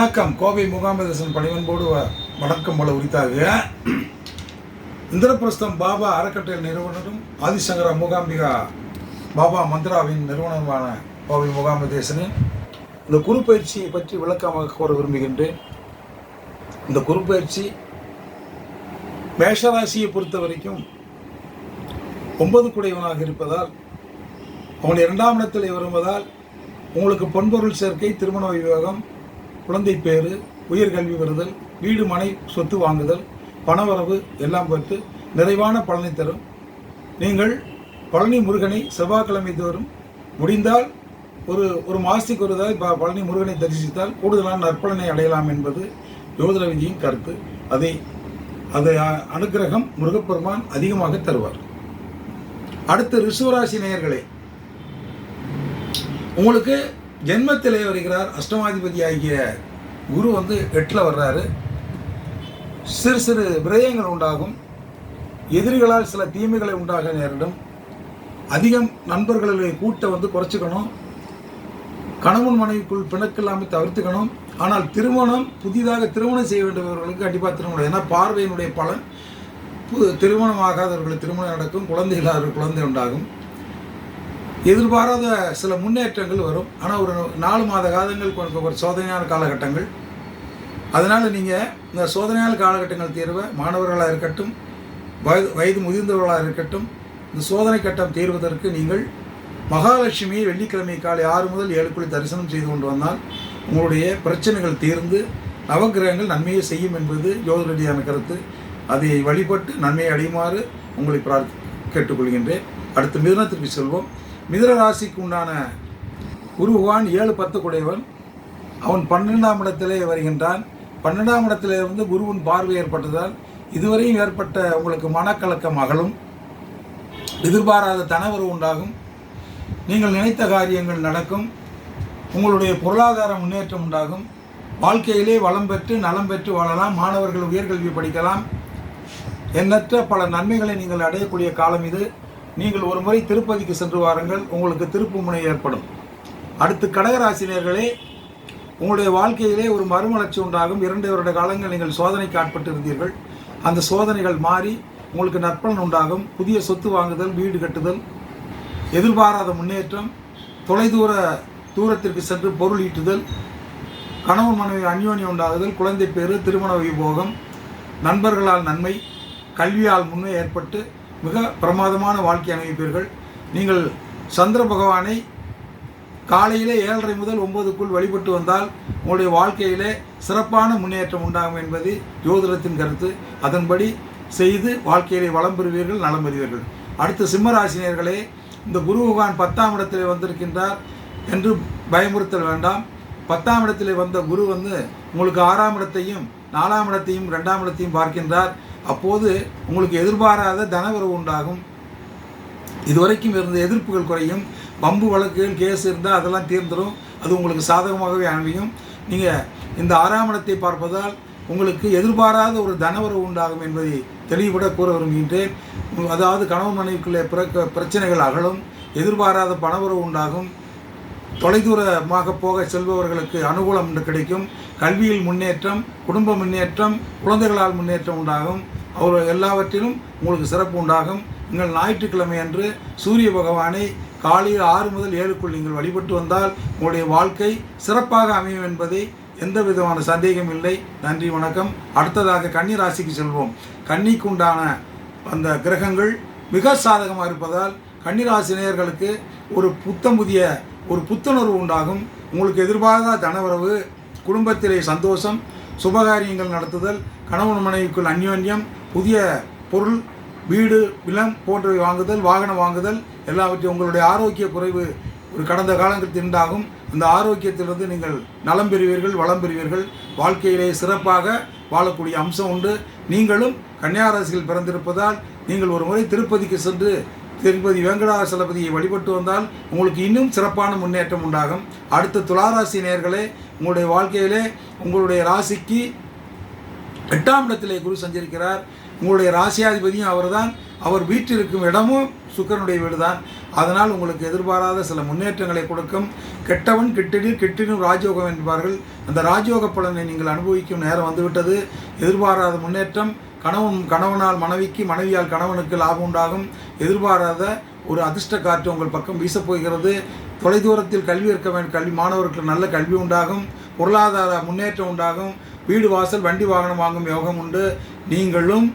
வணக்கம். கோவை முகாமதேசன் பணிவன்போடு வணக்கம் பல உரித்தாக இந்திரபிரஸ்தம் பாபா அறக்கட்டளை நிறுவனரும் ஆதிசங்கர மூகாம்பிகா பாபா மந்த்ராவின் நிறுவனமான கோவை முகாமதேசனின் இந்த குருப்பயிற்சியை பற்றி விளக்கமாக கூற விரும்புகின்றேன். இந்த குருப்பயிற்சி மேஷராசியை பொறுத்த வரைக்கும் ஒன்பது குடையவனாக இருப்பதால் அவன் இரண்டாம் இடத்தில் வருவதால் உங்களுக்கு பொன்பொருள் சேர்க்கை திருமண விவாகம் குழந்தை பேறு உயர்கல்வி வருதல் வீடு மனை சொத்து வாங்குதல் பணவரவு எல்லாம் பார்த்து நிறைவான பலனை தரும். நீங்கள் பழனி முருகனை செவ்வாய்க்கிழமை தோறும் முடிந்தால் ஒரு ஒரு மாதத்துக்கு ஒரு தடவை ப- பழனி முருகனை தரிசித்தால் கூடுதலான நற்பலனை அடையலாம் என்பது யோதிர கருத்து. அதை அதை அனுகிரகம் அனுக்கிரகம் முருகப்பெருமான் அதிகமாக தருவார். அடுத்து ரிஷுவராசி நேயர்களே உங்களுக்கு ஜென்மத்திலே வருகிறார் அஷ்டமாதிபதி ஆகிய குரு வந்து எட்டில் வர்றாரு. சிறு சிறு விரயங்கள் உண்டாகும். எதிரிகளால் சில தீமைகளை உண்டாக நேரிடும். அதிகம் நண்பர்களுடைய கூட்டை வந்து குறைச்சிக்கணும். கணவன் மனைவிக்குள் பிணக்கில்லாமல் தவிர்த்துக்கணும். ஆனால் திருமணம் புதிதாக திருமணம் செய்ய வேண்டியவர்களுக்கு கண்டிப்பாக திருமணம். ஏன்னா பார்வையினுடைய பலன் புது திருமணம் ஆகாதவர்களுக்கு திருமணம் நடக்கும். குழந்தை இல்லாதவர்கள் குழந்தை உண்டாகும். எதிர்பாராத சில முன்னேற்றங்கள் வரும். ஆனால் ஒரு நாலு மாத காலங்கள் கொஞ்சம் ஒரு சோதனையான காலகட்டங்கள். அதனால் நீங்கள் இந்த சோதனையால் காலகட்டங்கள் தீர்வை மாணவர்களாக இருக்கட்டும் வயது வயது முதிர்ந்தவர்களாக இருக்கட்டும் இந்த சோதனை கட்டம் தீர்வதற்கு நீங்கள் மகாலட்சுமியை வெள்ளிக்கிழமை காலை ஆறு முதல் ஏழுக்குள் தரிசனம் செய்து கொண்டு வந்தால் உங்களுடைய பிரச்சனைகள் தீர்ந்து நவக்கிரகங்கள் நன்மையை செய்யும் என்பது ஜோதிடடியான கருத்து. அதை வழிபட்டு நன்மையை அடையுமாறு உங்களை பிரார்த்தி கேட்டுக்கொள்கின்றேன். அடுத்து மிதனத்திற்கு செல்வோம். மிதிர ராசிக்கு உண்டான குருகான் ஏழு பத்து குடையவன். அவன் பன்னெண்டாம் இடத்திலே வருகின்றான். பன்னெண்டாம் இடத்திலிருந்து குருவின் பார்வை ஏற்பட்டதால் இதுவரையும் ஏற்பட்ட உங்களுக்கு மனக்கலக்கம் அகலும். எதிர்பாராத தனவரும் உண்டாகும். நீங்கள் நினைத்த காரியங்கள் நடக்கும். உங்களுடைய பொருளாதார முன்னேற்றம் உண்டாகும். வாழ்க்கையிலே வளம் பெற்று நலம் பெற்று வாழலாம். மாணவர்கள் உயர்கல்வி படிக்கலாம். எண்ணற்ற பல நன்மைகளை நீங்கள் அடையக்கூடிய காலம் இது. நீங்கள் ஒரு முறை திருப்பதிக்கு சென்று வாருங்கள். உங்களுக்கு திருப்பு முனை ஏற்படும். அடுத்து கடகராசினியர்களே உங்களுடைய வாழ்க்கையிலே ஒரு மறுமலர்ச்சி உண்டாகும். இரண்டு வருட காலங்கள் நீங்கள் சோதனைக்கு ஆட்பட்டு இருந்தீர்கள் அந்த சோதனைகள் மாறி உங்களுக்கு நற்பலன் உண்டாகும். புதிய சொத்து வாங்குதல் வீடு கட்டுதல் எதிர்பாராத முன்னேற்றம் தொலைதூர தூரத்திற்கு சென்று பொருள் ஈட்டுதல் கணவன் மனைவி அந்யோன்யம் உண்டாகுதல் குழந்தை பேறு திருமண வைபோகம் நண்பர்களால் நன்மை கல்வியால் முன்னே ஏற்பட்டு மிக பிரமாதமான வாழ்க்கை அனுபவிப்பீர்கள். நீங்கள் சந்திர பகவானை காலையிலே ஏழரை முதல் ஒன்பதுக்குள் வழிபட்டு வந்தால் உங்களுடைய வாழ்க்கையிலே சிறப்பான முன்னேற்றம் உண்டாகும் என்பது ஜோதிடத்தின் கருத்து. அதன்படி செய்து வாழ்க்கையிலே வளம் பெறுவீர்கள் நலம் பெறுவீர்கள். அடுத்து சிம்மராசினியர்களே இந்த குரு பகவான் பத்தாம் இடத்திலே வந்திருக்கின்றார் என்று பயமுறுத்தல் வேண்டாம். பத்தாம் இடத்திலே வந்த குரு வந்து உங்களுக்கு ஆறாம் இடத்தையும் நாலாம் இடத்தையும் ரெண்டாம் இடத்தையும் பார்க்கின்றார். அப்போது உங்களுக்கு எதிர்பாராத தனவரவு உண்டாகும். இதுவரைக்கும் இருந்த எதிர்ப்புகள் குறையும். பம்பு வழக்குகள் கேஸ் இருந்தால் அதெல்லாம் தீர்ந்துடும் அது உங்களுக்கு சாதகமாகவே அமையும். நீங்கள் இந்த ஆறாம் இடத்தை பார்ப்பதால் உங்களுக்கு எதிர்பாராத ஒரு தனவரவு உண்டாகும் என்பதை தெளிவுபட கூற விரும்புகின்றேன். அதாவது கணவன் மனைவிக்குள்ளே பிறக்க பிரச்சனைகள் அகலும் எதிர்பாராத பணவரவு உண்டாகும். தொலைதூரமாக போக செல்பவர்களுக்கு அனுகூலம் என்று கிடைக்கும். கல்வியில் முன்னேற்றம் குடும்ப முன்னேற்றம் குழந்தைகளால் முன்னேற்றம் உண்டாகும். அவர் எல்லாவற்றிலும் உங்களுக்கு சிறப்பு உண்டாகும். நீங்கள் ஞாயிற்றுக்கிழமை அன்று சூரிய பகவானை காலையில் ஆறு முதல் ஏழுக்குள் நீங்கள் வழிபட்டு வந்தால் உங்களுடைய வாழ்க்கை சிறப்பாக அமையும் என்பதை எந்த விதமான சந்தேகம் இல்லை. நன்றி வணக்கம். அடுத்ததாக கன்னி ராசிக்கு செல்வோம். கன்னிக்கு உண்டான அந்த கிரகங்கள் மிக சாதகமாக இருப்பதால் கன்னிராசி நேயர்களுக்கு ஒரு புத்தம் புதிய ஒரு புத்துணர்வு உண்டாகும். உங்களுக்கு எதிர்பாராத தனவரவு குடும்பத்திலே சந்தோஷம் சுபகாரியங்கள் நடத்துதல் கணவன் மனைவிக்குள் அந்யோன்யம் புதிய பொருள் வீடு நிலம் போன்றவை வாங்குதல் வாகனம் வாங்குதல் எல்லாவற்றையும் உங்களுடைய ஆரோக்கிய குறைவு ஒரு கடந்த காலத்தில் உண்டாகும் அந்த ஆரோக்கியத்திலிருந்து நீங்கள் நலம் பெறுவீர்கள் வளம் பெறுவீர்கள். வாழ்க்கையிலே சிறப்பாக வாழக்கூடிய அம்சம் உண்டு. நீங்களும் கன்னியாராசியில் பிறந்திருப்பதால் நீங்கள் ஒரு முறை திருப்பதிக்கு சென்று திருப்பதி வெங்கடாசலபதியை வழிபட்டு வந்தால் உங்களுக்கு இன்னும் சிறப்பான முன்னேற்றம் உண்டாகும். அடுத்த துளாராசி நேர்களே உங்களுடைய வாழ்க்கையிலே உங்களுடைய ராசிக்கு எட்டாம் இடத்திலே குரு சஞ்சரிக்கிறார். உங்களுடைய ராசியாதிபதியும் அவர்தான். அவர் வீட்டில் இருக்கும் இடமும் சுக்கரனுடைய வீடு தான் அதனால் உங்களுக்கு எதிர்பாராத சில முன்னேற்றங்களை கொடுக்கும். கெட்டவன் கிட்டிடில் கிட்டினும் ராஜயோகம் என்பார்கள். அந்த ராஜயோக பலனை நீங்கள் அனுபவிக்கும் நேரம் வந்துவிட்டது. எதிர்பாராத முன்னேற்றம் கணவன் கணவனால் மனைவிக்கு மனைவியால் கணவனுக்கு லாபம் உண்டாகும். எதிர்பாராத ஒரு அதிர்ஷ்ட காற்று உங்கள் பக்கம் வீசப் போகிறது. தொலைதூரத்தில் கல்வி இருக்க வேண்டும் கல்வி மாணவர்களுக்கு நல்ல கல்வி உண்டாகும். பொருளாதார முன்னேற்றம் உண்டாகும். வீடு வாசல் வண்டி வாகனம் வாங்கும் யோகம் உண்டு. நீங்களும்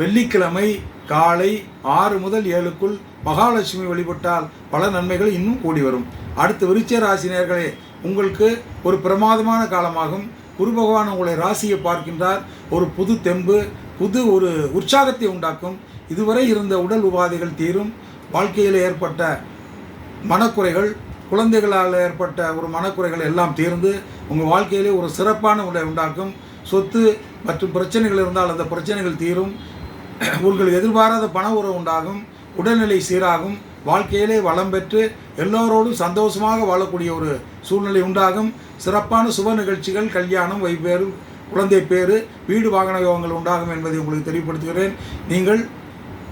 வெள்ளிக்கிழமை காலை ஆறு முதல் ஏழுக்குள் மகாலட்சுமி வழிபட்டால் பல நன்மைகள் இன்னும் கூடி வரும். அடுத்து விருச்ச ராசினியர்களே உங்களுக்கு ஒரு பிரமாதமான காலமாகும். குரு பகவான் உங்களை ராசியை பார்க்கின்றார். ஒரு புது தெம்பு புது ஒரு உற்சாகத்தை உண்டாக்கும். இதுவரை இருந்த உடல் உபாதைகள் தீரும். வாழ்க்கையில் ஏற்பட்ட மனக்குறைகள் குழந்தைகளால் ஏற்பட்ட ஒரு மனக்குறைகள் எல்லாம் தீர்ந்து உங்கள் வாழ்க்கையிலே ஒரு சிறப்பான உடை உண்டாக்கும். சொத்து மற்றும் பிரச்சனைகள் இருந்தால் அந்த பிரச்சனைகள் தீரும். உங்கள் எதிர்பாராத பண உறவு உண்டாகும் உடல்நிலை சீராகும் வாழ்க்கையிலே வளம் பெற்று எல்லோரோடும் சந்தோஷமாக வாழக்கூடிய ஒரு சூழ்நிலை உண்டாகும். சிறப்பான சுப நிகழ்ச்சிகள் கல்யாணம் வைப்பேறு குழந்தை பேரு வீடு வாகன யோகங்கள் உண்டாகும் என்பதை உங்களுக்கு தெரியப்படுத்துகிறேன். நீங்கள்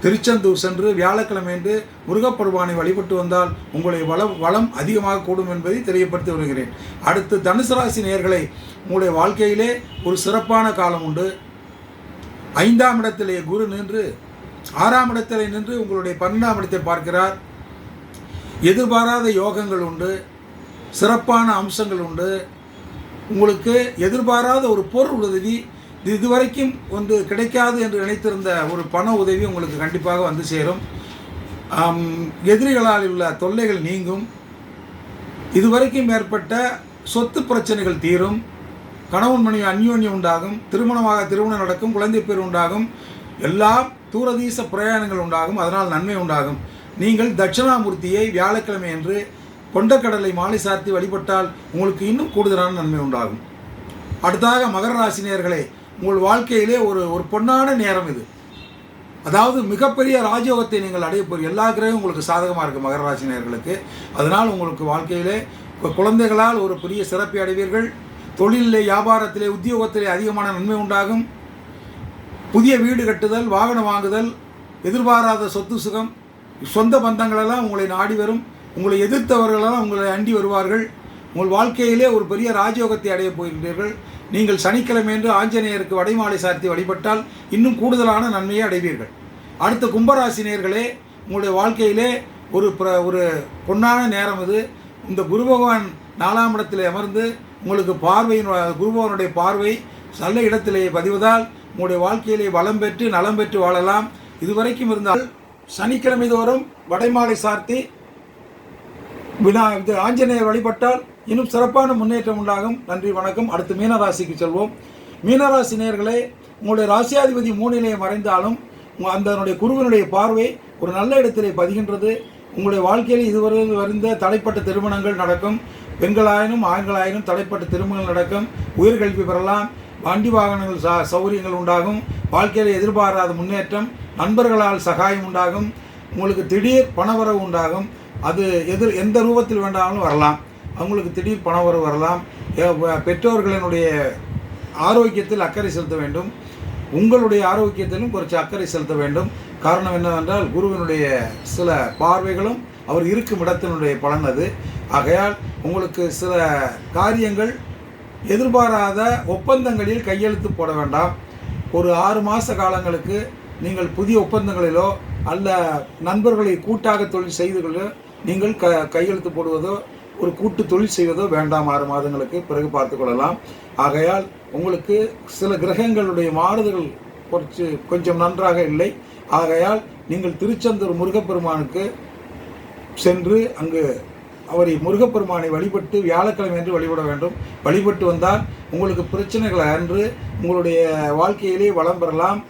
திருச்செந்தூர் சென்று வியாழக்கிழமை என்று முருகப்பெருமானை வழிபட்டு வந்தால் உங்களை வளம் வளம் அதிகமாக கூடும் என்பதை தெரியப்படுத்தி வருகிறேன். அடுத்து தனுசு ராசி நேர்களை உங்களுடைய வாழ்க்கையிலே ஒரு சிறப்பான காலம் உண்டு. ஐந்தாம் இடத்திலே குரு நின்று ஆறாம் இடத்திலே நின்று உங்களுடைய பன்னெண்டாம் இடத்தை பார்க்கிறார். எதிர்பாராத யோகங்கள் உண்டு சிறப்பான அம்சங்கள் உண்டு. உங்களுக்கு எதிர்பாராத ஒரு பொருள் உதவி இதுவரைக்கும் வந்து கிடைக்காது என்று நினைத்திருந்த ஒரு பண உதவி உங்களுக்கு கண்டிப்பாக வந்து சேரும். எதிரிகளால் உள்ள தொல்லைகள் நீங்கும். இதுவரைக்கும் ஏற்பட்ட சொத்து பிரச்சனைகள் தீரும். கணவன் மனைவி அந்யோன்யம் உண்டாகும் திருமணமாக திருமணம் நடக்கும் குழந்தை பேர் உண்டாகும் எல்லா தூரதீச பிரயாணங்கள் உண்டாகும் அதனால் நன்மை உண்டாகும். நீங்கள் தட்சிணாமூர்த்தியை வியாழக்கிழமை என்று கொண்டக்கடலை மாலை சார்த்தி வழிபட்டால் உங்களுக்கு இன்னும் கூடுதலான நன்மை உண்டாகும். அடுத்ததாக மகர ராசினியர்களே உங்கள் வாழ்க்கையிலே ஒரு ஒரு பொன்னான நேரம் இது. அதாவது மிகப்பெரிய ராஜயோகத்தை நீங்கள் அடைய போகிற எல்லா கிரகம் உங்களுக்கு சாதகமாக இருக்குது மகர ராசினியர்களுக்கு அதனால் உங்களுக்கு வாழ்க்கையிலே குழந்தைகளால் ஒரு பெரிய சிறப்பை அடைவீர்கள். தொழிலிலே வியாபாரத்திலே உத்தியோகத்திலே அதிகமான நன்மை உண்டாகும். புதிய வீடு கட்டுதல் வாகனம் வாங்குதல் எதிர்பாராத சொத்து சுகம் சொந்த பந்தங்களெல்லாம் உங்களை நாடி வரும். உங்களை எதிர்த்தவர்களெல்லாம் உங்களை அண்டி வருவார்கள். உங்கள் வாழ்க்கையிலே ஒரு பெரிய ராஜயோகத்தை அடையப் போகின்றீர்கள். நீங்கள் சனிக்கிழமையன்று ஆஞ்சநேயருக்கு வடைமாலை சார்த்தி வழிபட்டால் இன்னும் கூடுதலான நன்மையை அடைவீர்கள். அடுத்த கும்பராசினியர்களே உங்களுடைய வாழ்க்கையிலே ஒரு பிர ஒரு பொன்னான நேரம் இது. இந்த குரு பகவான் நாலாம் இடத்தில் அமர்ந்து உங்களுக்கு பார்வையின் குருபவனுடைய பார்வை நல்ல இடத்திலே பதிவதால் உங்களுடைய வாழ்க்கையிலே வளம் பெற்று நலம் பெற்று வாழலாம். இதுவரைக்கும் இருந்தால் சனிக்கிழமை தோறும் வடைமாலை சார்த்தி வினா ஆஞ்சநேயர் வழிபட்டால் இன்னும் சிறப்பான முன்னேற்றம் உண்டாகும். நன்றி வணக்கம். அடுத்து மீனராசிக்கு செல்வோம். மீனராசி நேர்களே உங்களுடைய ராசியாதிபதி மூணிலேயே மறைந்தாலும் அந்தனுடைய குருவினுடைய பார்வை ஒரு நல்ல இடத்திலே பதிகின்றது. உங்களுடைய வாழ்க்கையில் இதுவரை வருந்த தடைப்பட்ட திருமணங்கள் நடக்கும். பெண்களாயினும் ஆண்களாயினும் தடைப்பட்ட திருமணங்கள் நடக்கும். உயர்கல்வி பெறலாம். வண்டி வாகனங்கள் ச சௌகரியங்கள் உண்டாகும். வாழ்க்கையில் எதிர்பாராத முன்னேற்றம். நண்பர்களால் சகாயம் உண்டாகும். உங்களுக்கு திடீர் பணவரவு உண்டாகும். அது எதிர் எந்த ரூபத்தில் வேண்டாமலும் வரலாம். அவங்களுக்கு திடீர் பணவரவு வரலாம். பெற்றோர்களினுடைய ஆரோக்கியத்தில் அக்கறை செலுத்த வேண்டும். உங்களுடைய ஆரோக்கியத்திலும் குறைச்சி அக்கறை செலுத்த வேண்டும். காரணம் என்னவென்றால் குருவினுடைய சில பார்வைகளும் அவர் இருக்கும் இடத்தினுடைய பலன் அது. ஆகையால் உங்களுக்கு சில காரியங்கள் எதிர்பாராத ஒப்பந்தங்களில் கையெழுத்து போட வேண்டாம். ஒரு ஆறு மாத காலங்களுக்கு நீங்கள் புதிய ஒப்பந்தங்களிலோ அல்ல நண்பர்களை கூட்டாக தொழில் செய்துகளோ நீங்கள் க கையெழுத்து போடுவதோ ஒரு கூட்டு தொழில் செய்வதோ வேண்டாம் ஆறு மாதங்களுக்கு பிறகு பார்த்து கொள்ளலாம். ஆகையால் உங்களுக்கு சில கிரகங்களுடைய மாறுதல்கள் குறைச்சு கொஞ்சம் நன்றாக இல்லை. ஆகையால் நீங்கள் திருச்செந்தூர் முருகப்பெருமானுக்கு சென்று அங்கு அவரை முருகப்பெருமானை வழிபட்டு வியாழக்கிழமை என்று வழிபட வேண்டும். வழிபட்டு வந்தால் உங்களுக்கு பிரச்சனைகள் அன்று உங்களுடைய வாழ்க்கையிலே வளம் பெறலாம்.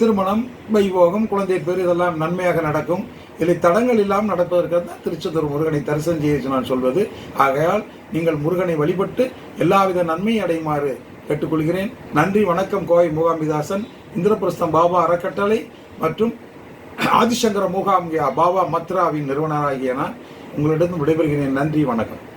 திருமணம் வைபோகம் குழந்தை பேர் இதெல்லாம் நன்மையாக நடக்கும். இதில் தடங்கள் இல்லாமல் நடப்பதற்கு தான் திருச்செந்தூர் முருகனை தரிசனம் செய்ய நான் சொல்வது. ஆகையால் நீங்கள் முருகனை வழிபட்டு எல்லாவித நன்மை அடையுமாறு கேட்டுக்கொள்கிறேன். நன்றி வணக்கம். கோவை மூகாம்பிதாசன் இந்திரபிரஸ்தம் பாபா அறக்கட்டளை மற்றும் ஆதிசங்கர மூகாம்பிகா பாபா மத்ராவின் நிறுவனராகிய நான் உங்களிடம் விடைபெறுகிறேன். நன்றி வணக்கம்.